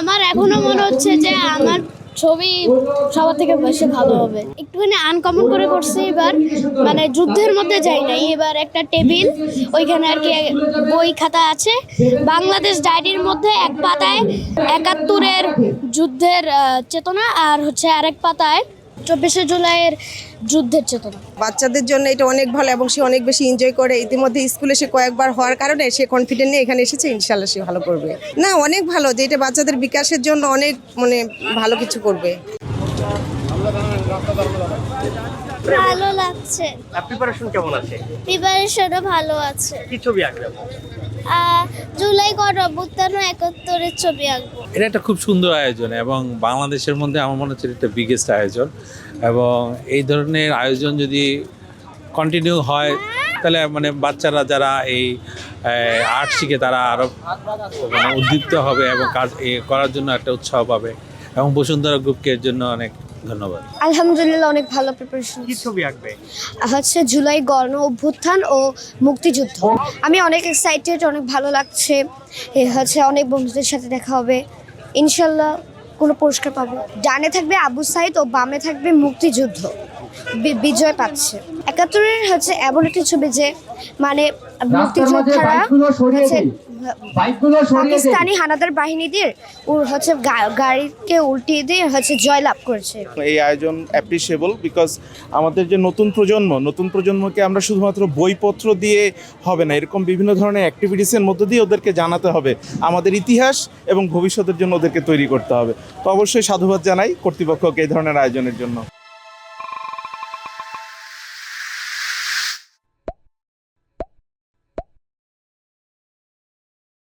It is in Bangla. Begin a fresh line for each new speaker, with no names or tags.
আমার এখনও মনে হচ্ছে যে আমার ছবি সবার থেকে বেশি ভালো হবে। একটুখানি আনকমন করে করছে এবার মানে যুদ্ধের মধ্যে যাই নাই। এবার একটা টেবিল, ওইখানে আর কি বই খাতা আছে। বাংলাদেশ ডায়েরির মধ্যে এক পাতায় একাত্তরের যুদ্ধের চেতনা আর হচ্ছে আরেক পাতায় চব্বিশে জুলাইয়ের যুদ্ধের চেতনা।
বাচ্চাদের জন্য এটা অনেক ভালো এবং সে অনেক বেশি এনজয় করে। ইতিমধ্যে স্কুলে সে কয়েকবার হওয়ার কারণে সে কনফিডেন্ট নিয়ে এখানে এসেছে ইনশাল্লাহ সে ভালো করবে। না অনেক ভালো যে এটা বাচ্চাদের বিকাশের জন্য অনেক মানে ভালো কিছু করবে।
ভালো লাগছে।
প্রিপারেশন কেমন আছে?
প্রিপারেশনও ভালো আছে।
কি ছবি আঁকবেন
জুলাই গণ অভ্যুত্থান ও একাত্তরের ছবি আঁকবো।
এটা একটা খুব সুন্দর আয়োজন এবং বাংলাদেশের মধ্যে আমার মনে হচ্ছে একটা বিগেস্ট আয়োজন। এবং এই ধরনের আয়োজন যদি কন্টিনিউ হয় তাহলে মানে বাচ্চারা যারা এই আর্ট শিখে তারা আরও মানে উদ্দীপ্ত হবে এবং কাজ এ করার জন্য একটা উৎসাহ পাবে। এবং বসুন্ধরা গ্রুপকে এর জন্য অনেক ধন্যবাদ।
আলহামদুলিল্লাহ অনেক ভালো প্রিপারেশন
কি ছবি আঁকবে?
হচ্ছে জুলাই গণ অভ্যুত্থান ও মুক্তিযুদ্ধ। আমি অনেক এক্সাইটেড অনেক ভালো লাগছে। এ হচ্ছে অনেক বন্ধুদের সাথে দেখা হবে। ইনশাল্লাহ কোনো পুরস্কার পাবো। ডানে থাকবে আবু সাইদ ও বামে থাকবে মুক্তিযুদ্ধ। বিজয় পাচ্ছে। একাত্তরের হচ্ছে এমন একটি ছবি যে মানে মুক্তিযোদ্ধারা হচ্ছে পাকিস্তানি হানাদার বাহিনীদের হচ্ছে গাড়িকে উল্টিয়ে দিয়ে হচ্ছে জয়লাভ করেছে।
এই আয়োজন অ্যাপ্রিসিয়েবল বিকজ আমাদের যে নতুন প্রজন্ম নতুন প্রজন্মকে আমরা শুধুমাত্র বইপত্র দিয়ে হবে না এরকম বিভিন্ন ধরনের অ্যাক্টিভিটিসের মধ্য দিয়ে ওদেরকে জানাতে হবে। আমাদের ইতিহাস এবং ভবিষ্যতের জন্য ওদেরকে তৈরি করতে হবে। তো অবশ্যই সাধুবাদ জানাই কর্তৃপক্ষকে এই ধরনের আয়োজনের জন্য।